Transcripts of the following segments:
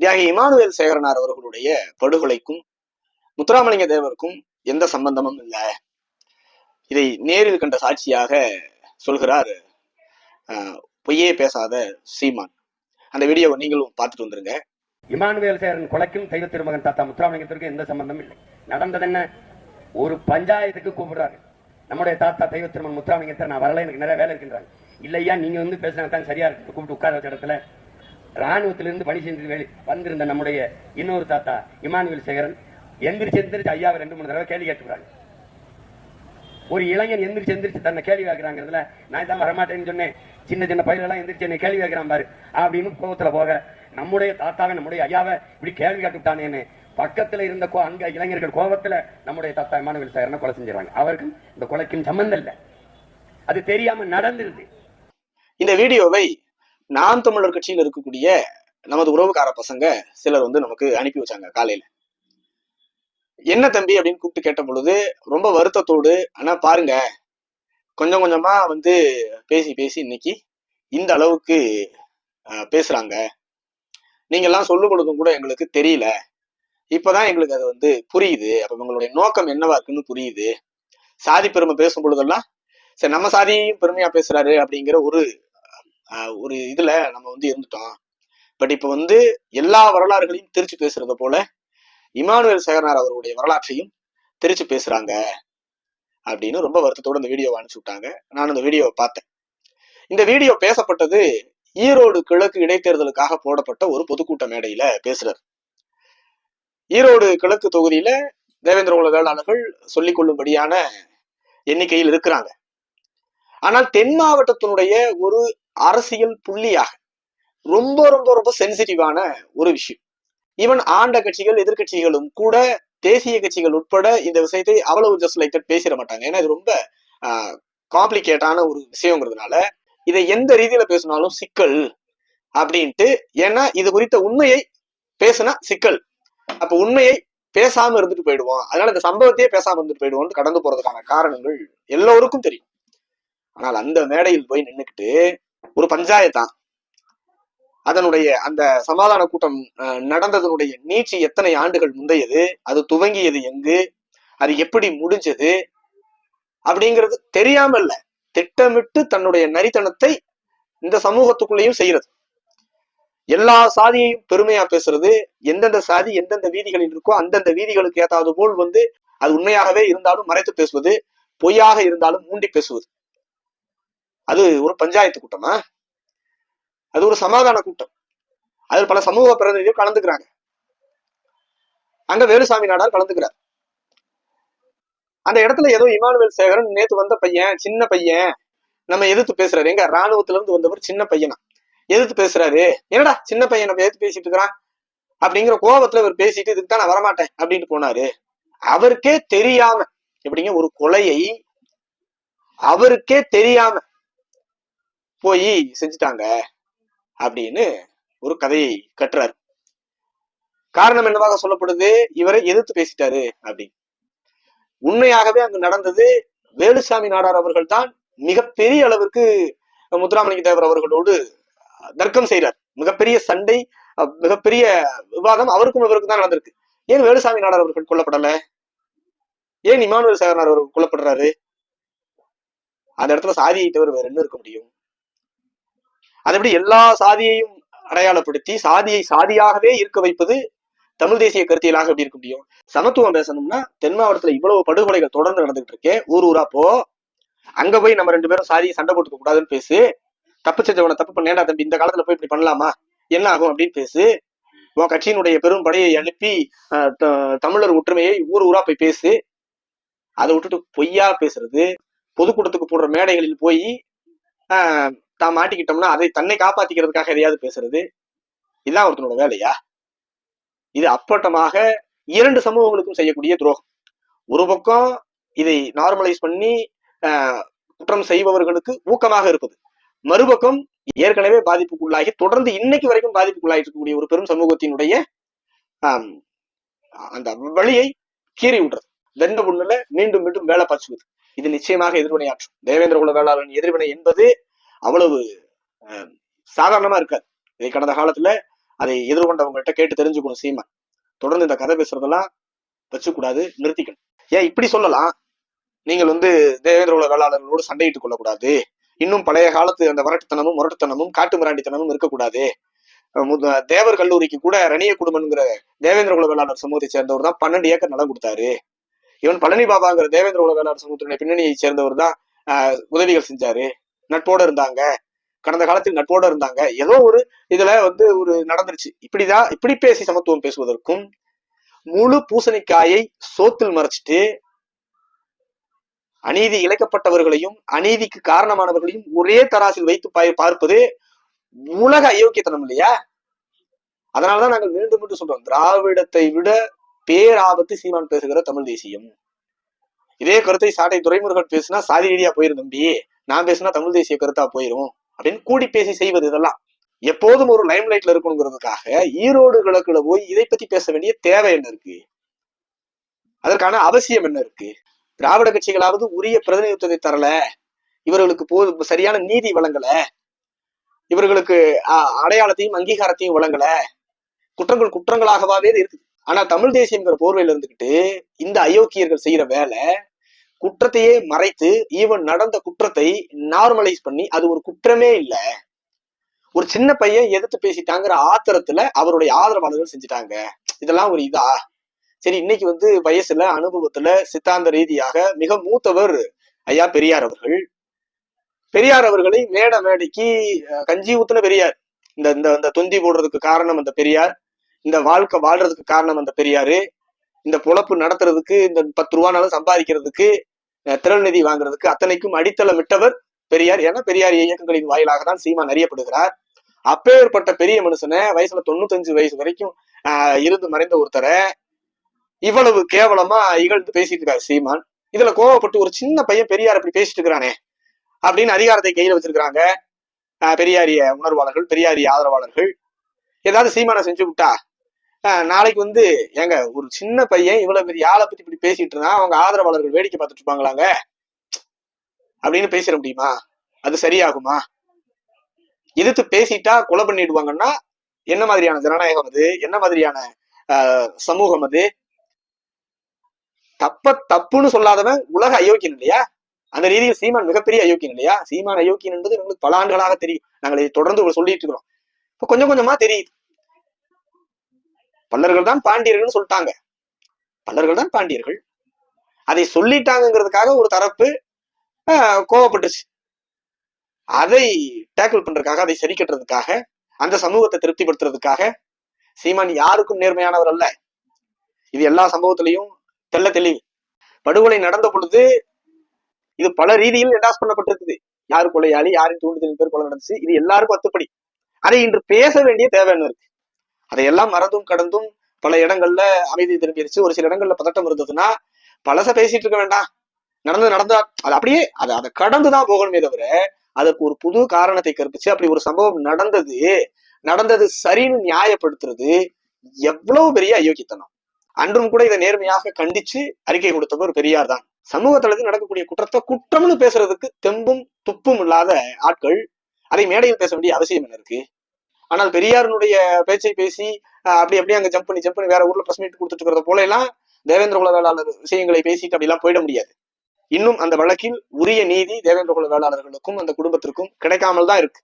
தியாகி இமானுவேல் சேகரனார் அவர்களுடைய படுகொலைக்கும் முத்துராமலிங்க தேவருக்கும் எந்த சம்பந்தமும் இல்லை. இதை நேரில் கண்ட சாட்சியாக சொல்கிறார் ஆஹ், பொய்யே பேசாத சீமான். அந்த வீடியோவை நீங்களும் பார்த்துட்டு வந்துருங்க. இமானுவேல் சேரன் கொலைக்கும் தெய்வ திருமகன் தாத்தா முத்துராமலிங்கத்திற்கும் எந்த சம்பந்தம் இல்லை. நடந்தது என்ன ஒரு பஞ்சாயத்துக்கு கூப்பிடுறாரு. நம்முடைய தாத்தா தெய்வ திருமகன் முத்துராமலிங்கத்தை நான் வரல எனக்கு நிறைய வேலை இருக்கின்றாங்க. இல்லையா? நீங்க வந்து பேசினா தான் சரியா இருக்கு. கூப்பிட்டு உட்கார வச்ச இடத்துல ராணுவத்திலிருந்து பணி செஞ்சு வேலை வந்திருந்த நம்முடைய இன்னொரு தாத்தா இமானுவேல் சேகரன் எந்திரிச்சு எந்திரிச்சு ஐயாவை ரெண்டு மூணு தடவை கேள்வி கேட்டுக்கிறாங்க. ஒரு இளைஞன் எந்திரிச்சு எந்திரிச்சு தன்னை கேள்வி கேட்கிறாங்கிறதுல நான் தான் வரமாட்டேன்னு சொன்னேன். சின்ன சின்ன பயிரெல்லாம் எந்திரிச்சு என்னை கேள்வி கேட்கிறான் பாரு. அப்படின்னு கோபத்துல போக நம்முடைய தாத்தாவை நம்முடைய ஐயாவை இப்படி கேள்வி கேட்டுட்டானேன்னு பக்கத்துல இருந்த கோ- அங்க இளைஞர்கள் கோபத்துல நம்முடைய தாத்தா இமானுவேல் சேகரனை கொலை செஞ்சாங்க அவருக்கும் இந்த கொலைக்கும் சம்பந்தம் இல்லை. அது தெரியாம நடந்துருது. இந்த வீடியோவை நாம் தமிழர் கட்சியில் இருக்கக்கூடிய நமது உறவுக்கார பசங்க சிலர் வந்து நமக்கு அனுப்பி வச்சாங்க காலையில. என்ன தம்பி அப்படின்னு கூப்பிட்டு கேட்ட பொழுது ரொம்ப வருத்தத்தோடு ஆனா பாருங்க. கொஞ்சம் கொஞ்சமா வந்து பேசி பேசி இன்னைக்கு இந்த அளவுக்கு பேசுறாங்க. நீங்க எல்லாம் சொல்லும் பொழுதும் கூட எங்களுக்கு தெரியல. இப்பதான் எங்களுக்கு அது வந்து புரியுது. அப்ப உங்களுடைய நோக்கம் என்னவா இருக்குன்னு புரியுது. சாதி பெருமை பேசும் பொழுதெல்லாம் சரி நம்ம சாதியையும் பெருமையா பேசுறாரு அப்படிங்கிற ஒரு ஒரு இதுல நம்ம வந்து இருந்துட்டோம். பட் இப்ப வந்து எல்லா வரலாறுகளையும் திருச்சி பேசுறத போல இமானுவேல் சேகரனார் அவருடைய வரலாற்றையும் திருச்சி பேசுறாங்க அப்படின்னு ரொம்ப வருத்தத்தோட இந்த வீடியோவை அனுப்பிச்சு விட்டாங்க. நான் இந்த வீடியோவை பார்த்தேன். இந்த வீடியோ பேசப்பட்டது ஈரோடு கிழக்கு இடைத்தேர்தலுக்காக போடப்பட்ட ஒரு பொதுக்கூட்ட மேடையில பேசுறாரு. ஈரோடு கிழக்கு தொகுதியில தேவேந்திர குல வேளாளர்கள் சொல்லிக் கொள்ளும்படியான எண்ணிக்கையில் இருக்கிறாங்க. ஆனால் தென் மாவட்டத்தினுடைய ஒரு அரசியல் புள்ளியாக ரொம்ப ரொம்ப ரொம்ப சென்சிட்டிவான ஒரு விஷயம். ஈவன் ஆண்ட கட்சிகள் எதிர்க்கட்சிகளும் கூட தேசிய கட்சிகள் உட்பட இந்த விஷயத்தை அவ்வளவு ஜஸ்ட் லைக் பேசிட மாட்டாங்க. ஏன்னா இது ரொம்ப காம்ப்ளிகேட்டான ஒரு விஷயங்கிறதுனால இதை எந்த ரீதியில பேசினாலும் சிக்கல் அப்படின்ட்டு ஏன்னா இது குறித்த உண்மையை பேசினா சிக்கல். அப்ப உண்மையை பேசாம இருந்துட்டு போயிடுவோம். அதனால இந்த சம்பவத்தையே பேசாம இருந்துட்டு போயிடுவோம்னு கடந்து போறதுக்கான காரணங்கள் எல்லோருக்கும் தெரியும். ஆனால் அந்த மேடையில் போய் நின்னுக்கிட்டு ஒரு பஞ்சாயத்தான் அதனுடைய அந்த சமாதான கூட்டம் நடந்ததனுடைய நீட்சி எத்தனை ஆண்டுகள் முந்தையது? அது துவங்கியது எங்கு? அது எப்படி முடிஞ்சது? அப்படிங்கிறது தெரியாம இல்ல திட்டமிட்டு தன்னுடைய நரித்தனத்தை இந்த சமூகத்துக்குள்ளேயும் செய்யறது எல்லா சாதியையும் பெருமையா பேசுறது எந்தெந்த சாதி எந்தெந்த வீதிகளில் இருக்கோ அந்தந்த வீதிகளுக்கு ஏதாவது போல் வந்து அது உண்மையாகவே இருந்தாலும் மறைத்து பேசுவது பொய்யாக இருந்தாலும் மூண்டி பேசுவது. அது ஒரு பஞ்சாயத்து கூட்டமா? அது ஒரு சமாதான கூட்டம். அதில் பல சமூக பிரதிநிதிகள் கலந்துக்கிறாங்க. அங்க வேலுசாமி நாடார் கலந்துக்கிறார். அந்த இடத்துல ஏதோ இமானுவேல் சேகரன் நேத்து வந்த பையன் சின்ன பையன் நம்ம எதிர்த்து பேசுறாரு. எங்க ராணுவத்துல இருந்து வந்தவர் சின்ன பையனா? எதிர்த்து பேசுறாரு. என்னடா சின்ன பையன் நம்ம எதிர்த்து பேசிட்டு இருக்கிறான்? அப்படிங்கிற கோபத்துல இவர் பேசிட்டு இதுக்கு தான் நான் வரமாட்டேன் அப்படின்ட்டு போனாரு. அவருக்கே தெரியாம எப்படிங்க ஒரு கொலையை அவருக்கே தெரியாம போய் செஞ்சுட்டாங்க அப்படின்னு ஒரு கதையை கட்டுறாரு. காரணம் என்னவாக சொல்லப்படுது? இவரை எதிர்த்து பேசிட்டாரு அப்படின்னு. உண்மையாகவே அங்கு நடந்தது வேலுசாமி நாடார் அவர்கள் தான். மிகப்பெரிய அளவிற்கு முத்துராமலிங்க தேவர் அவர்களோடு தர்க்கம் செய்கிறார். மிகப்பெரிய சண்டை மிகப்பெரிய விவாதம் அவருக்கும் இவருக்கும் தான் நடந்திருக்கு. ஏன் வேலுசாமி நாடார் அவர்கள் கொல்லப்படல? ஏன் இமானுவல் சேகரனார் அவர்கள் கொல்லப்படுறாரு? அந்த இடத்துல சாதியை தவிர வேற என்ன இருக்க முடியும்? அதை எப்படி எல்லா சாதியையும் அடையாளப்படுத்தி சாதியை சாதியாகவே இருக்க வைப்பது தமிழ் தேசிய கருத்தியலாக எப்படி இருக்க முடியும்? சமத்துவம் பேசணும்னா தென் மாவட்டத்துல இவ்வளவு படுகொலைகள் தொடர்ந்து நடந்துகிட்டு இருக்கே. ஊர் ஊரா போ. அங்க போய் நம்ம ரெண்டு பேரும் சாதியை சண்டை போட்டுக்க கூடாதுன்னு பேசு. தப்பு செஞ்சவனை தப்பு பண்ணேடா தம்பி இந்த காலத்துல போய் இப்படி பண்ணலாமா? என்ன ஆகும் அப்படின்னு பேசு. உன் கட்சியினுடைய பெரும் படையை அனுப்பி த- தமிழர் ஒற்றுமையை ஊர் ஊரா போய் பேசு. அதை விட்டுட்டு பொய்யா பேசுறது. பொதுக்கூட்டத்துக்கு போடுற மேடைகளில் போய் ஆஹ், தான் மாட்டிக்கிட்டோம்னா அதை தன்னை காப்பாத்திக்கிறதுக்காக எதையாவது பேசுறது? இதுதான் ஒருத்தனோட வேலையா? இது அப்பட்டமாக இரண்டு சமூகங்களுக்கும் செய்யக்கூடிய துரோகம். ஒரு பக்கம் இதை நார்மலைஸ் பண்ணி ஆஹ், குற்றம் செய்பவர்களுக்கு ஊக்கமாக இருப்பது. மறுபக்கம் ஏற்கனவே பாதிப்புக்குள்ளாகி தொடர்ந்து இன்னைக்கு வரைக்கும் பாதிப்புக்குள்ளாகிட்டு இருக்கக்கூடிய ஒரு பெரும் சமூகத்தினுடைய அந்த வழியை கீறி விடுறது. வெண்ட புண்ணுல மீண்டும் மீண்டும் வேலை பாய்ச்சுவது. இது நிச்சயமாக எதிர்வினையாற்றும். தேவேந்திர குல வேளாளன் எதிர்வினை என்பது அவ்வளவு சாதாரணமா இருக்காது. இதை கடந்த காலத்துல அதை எதிர்கொண்டவங்கள்ட்ட கேட்டு தெரிஞ்சுக்கணும் சீமா தொடர்ந்து இந்த கதை பேசுறதெல்லாம் வச்சுக்கூடாது நிறுத்திக்கணும். ஏன் இப்படி சொல்லலாம்? நீங்கள் வந்து தேவேந்திர குல வேளாளர்களோடு சண்டையிட்டுக் கொள்ளக்கூடாது. இன்னும் பழைய காலத்து அந்த வரட்டுத்தனமும் முரட்டுத்தனமும் காட்டு மிராண்டித்தனமும் இருக்கக்கூடாது. முத- தேவர் கல்லூரிக்கு கூட ரணிய குடும்பம்ங்கிற தேவேந்திர குல வேளாளர் சமூகத்தை சேர்ந்தவர் தான் பன்னெண்டு ஏக்கர் நிலம் கொடுத்தாரு. இவன் பழனி பாபாங்கிற தேவேந்திர குல வேளாளர் சமூகத்தினுடைய பின்னணியை சேர்ந்தவர் தான் உதவிகள் செஞ்சாரு. நட்போட இருந்தாங்க. கடந்த காலத்தில் நட்போட இருந்தாங்க. ஏதோ ஒரு இதுல வந்து ஒரு நடந்துருச்சு. இப்படிதான் இப்படி பேசி சமத்துவம் பேசுவதற்கும் முழு பூசணிக்காயை சோத்தில் மறைச்சிட்டு அநீதி இழைக்கப்பட்டவர்களையும் அநீதிக்கு காரணமானவர்களையும் ஒரே தராசில் வைத்து பார்ப்பது உலக அயோக்கியத்தனம் இல்லையா? அதனாலதான் நாங்கள் மீண்டும் மீண்டும் சொல்றோம். திராவிடத்தை விட பேராபத்து சீமான் பேசுகிற தமிழ் தேசியம். இதே கருத்தை சாட்டை துறைமுருகன் பேசினா சாதி ரீதியா போயிரும் தம்பி. நான் பேசினா தமிழ் தேசிய கருத்தா போயிரும் அப்படின்னு கூடி பேசி செய்வது இதெல்லாம். எப்போதும் ஒரு லைம் லைட்ல இருக்கணுங்கிறதுக்காக ஈரோடு கிழக்குல போய் இதை பத்தி பேச வேண்டிய தேவை என்ன இருக்கு? அதற்கான அவசியம் என்ன இருக்கு? திராவிட கட்சிகளாவது உரிய பிரதிநிதித்துவத்தை தரல? இவர்களுக்கு போது சரியான நீதி வழங்கல? இவர்களுக்கு அடையாளத்தையும் அங்கீகாரத்தையும் வழங்கல? குற்றங்கள் குற்றங்களாகவாவே இருக்குது. ஆனா தமிழ் தேசியங்கிற போர்வையில இருந்துகிட்டு இந்த அயோக்கியர்கள் செய்யற வேலை குற்றத்தையே மறைத்து ஈவன் நடந்த குற்றத்தை நார்மலைஸ் பண்ணி அது ஒரு குற்றமே இல்ல. ஒரு சின்ன பையன் எதிர்த்து பேசிட்டாங்கிற ஆத்திரத்துல அவருடைய ஆதரவாளர்கள் செஞ்சுட்டாங்க. இதெல்லாம் ஒரு இதா? சரி இன்னைக்கு வந்து வயசுல அனுபவத்துல சித்தாந்த ரீதியாக மிக மூத்தவர் ஐயா பெரியார் அவர்கள். பெரியார் அவர்களை மேட மேடைக்கு கஞ்சி ஊத்துன பெரியார். இந்த இந்த இந்த தொந்தி போடுறதுக்கு காரணம் அந்த பெரியார். இந்த வாழ்க்கை வாழ்றதுக்கு காரணம் அந்த பெரியாரு. இந்த பொழப்பு நடத்துறதுக்கு இந்த பத்து ரூபானாலும் சம்பாதிக்கிறதுக்கு திறநிதி வாங்குறதுக்கு அத்தனைக்கும் அடித்தளமிட்டவர் பெரியார். ஏன்னா பெரியார் இயக்கங்களின் வாயிலாக தான் சீமான் அறியப்படுகிறார் அப்பேற்பட்ட பெரிய மனுஷனை வயசுல தொண்ணூத்தஞ்சு வயசு வரைக்கும் ஆஹ், இருந்து மறைந்த ஒருத்தரை இவ்வளவு கேவலமா இகழ்ந்து பேசிட்டு இருக்காரு சீமான். இதுல கோவப்பட்டு ஒரு சின்ன பையன் பெரியார் அப்படி பேசிட்டு இருக்கிறானே அப்படின்னு அதிகாரத்தை கையில வச்சிருக்கிறாங்க பெரியாரிய உணர்வாளர்கள் பெரியாரிய ஆதரவாளர்கள். ஏதாவது சீமானை செஞ்சு விட்டா நாளைக்கு வந்து ஏங்க ஒரு சின்ன பையன் இவ்வளவு பெரிய ஆளை பத்தி இப்படி பேசிட்டு இருந்தா அவங்க ஆதரவாளர்கள் வேடிக்கை பார்த்துட்டு இருப்பாங்களாங்க? அப்படின்னு பேசிட முடியுமா? அது சரியாகுமா? எதிர்த்து பேசிட்டா கொலை பண்ணிடுவாங்கன்னா என்ன மாதிரியான ஜனநாயகம் அது? என்ன மாதிரியான ஆஹ், சமூகம் அது? தப்ப தப்புன்னு சொல்லாதவன் உலக அயோக்கியன் இல்லையா? அந்த ரீதியில் சீமான் மிகப்பெரிய அயோக்கியன் இல்லையா? சீமான் அயோக்கியன் என்பது எங்களுக்கு பல ஆண்டுகளாக தெரியும். நாங்கள் இதை தொடர்ந்து சொல்லிட்டு இருக்கிறோம். இப்ப கொஞ்சம் கொஞ்சமா தெரியுது. பல்லர்கள் தான் பாண்டியர்கள்னு சொல்லிட்டாங்க. பல்லர்கள் தான் பாண்டியர்கள். அதை சொல்லிட்டாங்கிறதுக்காக ஒரு தரப்பு ஆஹ், கோவப்பட்டுச்சு. அதை டேக்கிள் பண்றதுக்காக அதை சரி கட்டுறதுக்காக அந்த சமூகத்தை திருப்திப்படுத்துறதுக்காக சீமான் யாருக்கும் நேர்மையானவர் அல்ல. இது எல்லா சம்பவத்திலையும் தெல்ல தெளிவு. படுகொலை நடந்த பொழுது இது பல ரீதியில் என்டாஸ் பண்ணப்பட்டிருக்குது. யாரு கொலையாளி யாரின் தூண்டுதலின் பேர் கொலை நடந்துச்சு இது எல்லாருக்கும் அத்துப்படி. அதை இன்று பேச வேண்டிய தேவை என்ன இருக்கு? அதையெல்லாம் மறந்தும் கடந்தும் பல இடங்கள்ல அமைதி திரும்பிடுச்சு ஒரு சில இடங்கள்ல பதட்டம் இருந்ததுன்னா பழச பேசிட்டு இருக்க வேண்டாம். நடந்து நடந்தா அது அப்படியே அதை அதை கடந்துதான் போகணுமே தவிர அதற்கு ஒரு புது காரணத்தை கற்பிச்சு அப்படி ஒரு சம்பவம் நடந்தது நடந்தது சரின்னு நியாயப்படுத்துறது எவ்வளவு பெரிய அயோக்கித்தனம் அன்றும் கூட இதை நேர்மையாக கண்டிச்சு அறிக்கை கொடுத்தவர் பெரியார் தான். சமூக தளத்தில் நடக்கக்கூடிய குற்றத்தை குற்றம்னு பேசுறதுக்கு தெம்பும் துப்பும் இல்லாத ஆட்கள் அதை மேடையில் பேச வேண்டிய அவசியம் என்ன இருக்கு? ஆனால் பெரியாரினுடைய பேச்சை பேசி ஆஹ், அப்படி அப்படியே அங்க ஜம்ப் பண்ணி ஜம்ப் பண்ணி வேற ஊர்ல பிரஸ் மீட் கொடுத்துட்டு இருக்கிறத போல எல்லாம் தேவேந்திர குல வேளாளர் விஷயங்களை பேசிட்டு அப்படிலாம் போயிட முடியாது. இன்னும் அந்த வழக்கில் உரிய நீதி தேவேந்திர குல வேளாளர்களுக்கும் அந்த குடும்பத்திற்கும் கிடைக்காமல் தான் இருக்கு.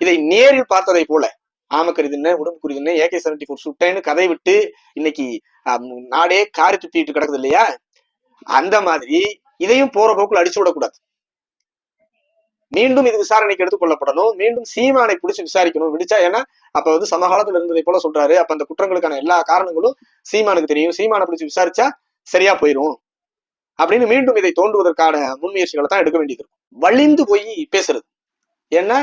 இதை நேரில் பார்த்ததை போல ஆமக்கரி உடம்பு உடம்புக்குறி ஏகே செவன்டி ஃபோர் சுட்டேன்னு கதை விட்டு இன்னைக்கு நாடே காரி துப்பிட்டு கிடக்குது இல்லையா? அந்த மாதிரி இதையும் போற போக்குல அடிச்சு விடக்கூடாது. மீண்டும் இது விசாரணைக்கு எடுத்துக் கொள்ளப்படணும். மீண்டும் சீமானை பிடிச்சு விசாரிக்கணும். விடிச்சா ஏன்னா அப்ப வந்து சமகாலத்துல இருந்ததை போல சொல்றாரு. அப்ப அந்த குற்றங்களுக்கான எல்லா காரணங்களும் சீமானுக்கு தெரியும். சீமானை பிடிச்சு விசாரிச்சா சரியா போயிரும். அப்படின்னு மீண்டும் இதை தோண்டுவதற்கான முன்முயற்சிகளை தான் எடுக்க வேண்டியது இருக்கும். வலிந்து போய் பேசுறது. ஏன்னா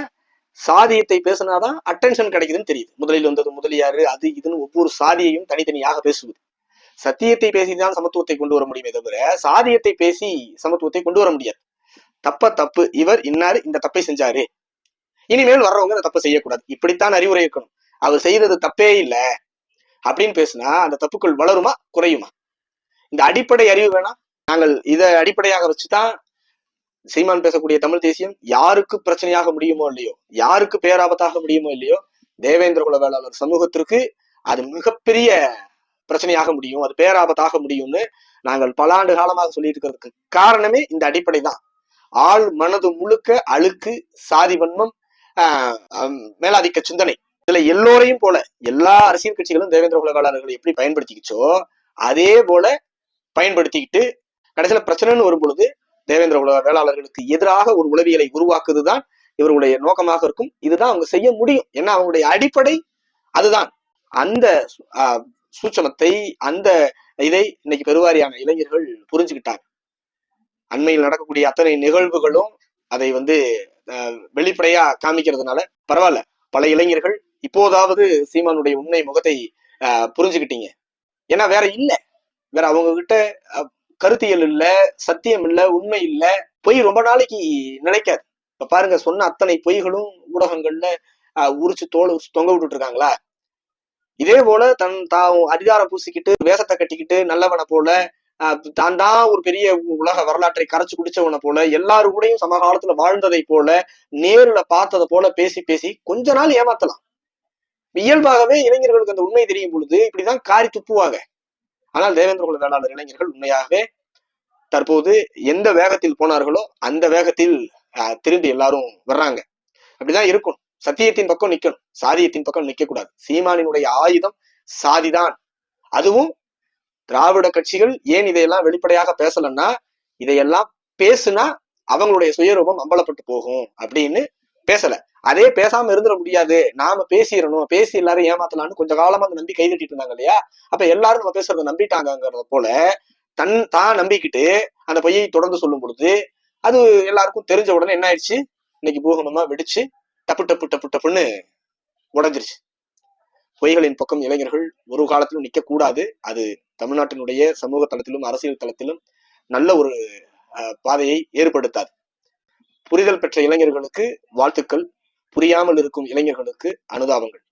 சாதியத்தை பேசினாதான் அட்டென்ஷன் கிடைக்குதுன்னு தெரியுது. முதலில் வந்தது முதலியாரு அது இதுன்னு ஒவ்வொரு சாதியையும் தனித்தனியாக பேசுவது. சத்தியத்தை பேசிதான் சமத்துவத்தை கொண்டு வர முடியுமே தவிர சாதியத்தை பேசி சமத்துவத்தை கொண்டு வர முடியாது. தப்ப தப்பு இவர் இன்னாரு இந்த தப்பை செஞ்சாரு. இனிமேல் வர்றவங்க அந்த தப்பை செய்யக்கூடாது. இப்படித்தான் அறிவுரை இருக்கணும். அவர் செய்தது தப்பே இல்ல அப்படின்னு பேசுனா அந்த தப்புக்குள் வளருமா குறையுமா? இந்த அடிப்படை அறிவு வேணாம் நாங்கள் இதை அடிப்படையாக வச்சுதான் சீமான் பேசக்கூடிய தமிழ் தேசியம் யாருக்கு பிரச்சனையாக முடியுமோ இல்லையோ யாருக்கு பேராபத்தாக முடியுமோ இல்லையோ தேவேந்திர குல வேளாளர் சமூகத்திற்கு அது மிகப்பெரிய பிரச்சனையாக முடியும். அது பேராபத்தாக முடியும்னு நாங்கள் பல ஆண்டு காலமாக சொல்லிட்டு இருக்கிறதுக்கு காரணமே இந்த அடிப்படை தான் ஆள் மனது முழுக்க அழுக்கு சாதி வன்மம் ஆஹ் மேலாதிக்க சிந்தனை. இதுல எல்லோரையும் போல எல்லா அரசியல் கட்சிகளும் தேவேந்திர உலகாளர்களை வேளாளர்களை எப்படி பயன்படுத்திக்கிச்சோ அதே போல பயன்படுத்திக்கிட்டு கடைசியில பிரச்சனைன்னு வரும் பொழுது தேவேந்திர உலக வேளாளர்களுக்கு எதிராக ஒரு உளவியலை உருவாக்குதுதான் இவர்களுடைய நோக்கமாக இருக்கும். இதுதான் அவங்க செய்ய முடியும். ஏன்னா அவங்களுடைய அடிப்படை அதுதான். அந்த சு- சூட்சமத்தை அந்த இதை இன்னைக்கு பெருவாரியான இளைஞர்கள் புரிஞ்சுக்கிட்டாங்க. அண்மையில் நடக்கக்கூடிய அத்தனை நிகழ்வுகளும் அதை வந்து வெளிப்படையா காமிக்கிறதுனால பரவாயில்ல. பல இளைஞர்கள் இப்போதாவது சீமானுடைய உண்மை முகத்தை புரிஞ்சுக்கிட்டீங்க. ஏன்னா வேற இல்ல. வேற அவங்க கிட்ட கருத்தியல் இல்ல சத்தியம் இல்ல உண்மை இல்ல பொய் ரொம்ப நாளைக்கு நினைக்காது இப்ப பாருங்க சொன்ன அத்தனை பொய்களும் ஊடகங்கள்ல உரிச்சு தோல் உரிச்சு தொங்க விட்டுட்டு இருக்காங்களா இதே போல தன் தான் அதிகாரம் பூசிக்கிட்டு வேஷத்தை கட்டிக்கிட்டு நல்லவனை போல தான் தான் ஒரு பெரிய உலக வரலாற்றை கரைச்சு குடிச்சவனை போல எல்லாரு கூடயும் சமகாலத்துல வாழ்ந்ததை போல நேருல பார்த்ததை போல பேசி பேசி கொஞ்ச நாள் ஏமாத்தலாம். இயல்பாகவே இளைஞர்களுக்கு அந்த உண்மை தெரியும் பொழுது இப்படிதான் காரி துப்புவாங்க. ஆனால் தேவேந்திர குல வேளாளர் இளைஞர்கள் உண்மையாகவே தற்போது எந்த வேகத்தில் போனார்களோ அந்த வேகத்தில் திரும்பி எல்லாரும் வர்றாங்க. அப்படிதான் இருக்கும் சத்தியத்தின் பக்கம் நிக்கணும். சாதியத்தின் பக்கம் நிக்க கூடாது சீமானினுடைய ஆயுதம் சாதிதான். அதுவும் திராவிட கட்சிகள் ஏன் இதையெல்லாம் வெளிப்படையாக பேசலன்னா இதையெல்லாம் பேசுனா அவங்களுடைய சுயரூபம் அம்பலப்பட்டு போகும் அப்படின்னு பேசல. அதே பேசாம இருந்துட முடியாது. நாம பேசிடணும். பேசி எல்லாரும் ஏமாத்தலாம்னு கொஞ்ச காலமா அந்த நம்பி கைதட்டிட்டு இருந்தாங்க இல்லையா? அப்ப எல்லாரும் நம்ம பேசுறத நம்பிட்டாங்கிறத போல தன் தான் நம்பிக்கிட்டு அந்த பையை தொடர்ந்து சொல்லும் பொழுது அது எல்லாருக்கும் தெரிஞ்ச உடனே என்ன ஆயிடுச்சு? இன்னைக்கு பூகம்பமா வெடிச்சு டப்பு டப்பு டப்பு டப்புன்னு உடஞ்சிருச்சு. பொய்களின் பக்கம் இளைஞர்கள் ஒரு காலத்திலும் நிக்க கூடாது அது தமிழ்நாட்டினுடைய சமூக தளத்திலும் அரசியல் தளத்திலும் நல்ல ஒரு அஹ், பாதையை ஏற்படுத்தாது. புரிதல் பெற்ற இளைஞர்களுக்கு வாழ்த்துக்கள். புரியாமல் இருக்கும் இளைஞர்களுக்கு அனுதாபங்கள்.